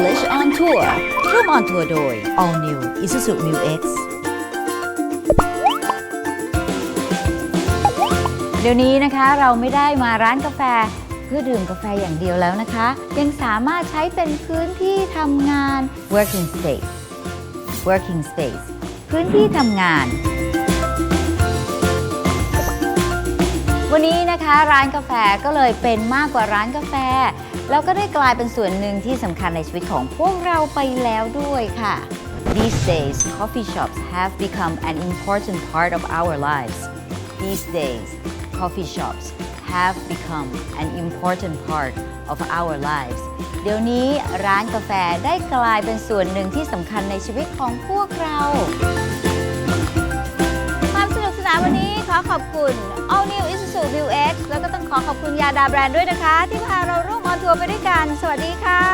English on Tour ร่วม on tour โดย All New Isuzu Mu X เดี๋ยวนี้นะคะเราไม่ได้มาร้านกาแฟเพื่อดื่มกาแฟอย่างเดียวแล้วนะคะ ยังสามารถใช้เป็นพื้นที่ทำงาน working space working space พื้นที่ทำงาน วันนี้นะคะร้านกาแฟก็เลยเป็นมากกว่าร้านกาแฟ แล้วก็ได้กลายเป็นส่วนหนึ่งที่สำคัญในชีวิตของพวกเราไปแล้วด้วยค่ะ These days coffee shops have become an important part of our lives These days coffee shops have become an important part of our lives เดี๋ยวนี้ร้านกาแฟได้กลายเป็นส่วนหนึ่งที่สำคัญในชีวิตของพวกเรา ขอขอบคุณ All New Isuzu View X แล้วก็ต้องขอขอบคุณยาดาแบรนด์ด้วยนะคะ ที่พาเราร่วมออนทัวร์ไปด้วยกัน สวัสดีค่ะ